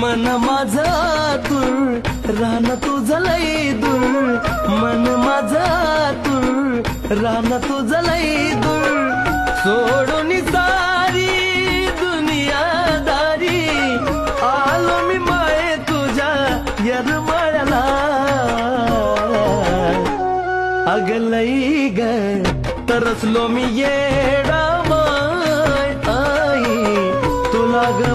मन माझा तुळ रान तुझं लई दूर मन माझा तूर रान तुझं लई दूर सोडून सारी दुनियादारी आलो मी माये तुझ्या यरमाळ्याला. अगलई ग तरसलो मी येडा माय आई. तुला ग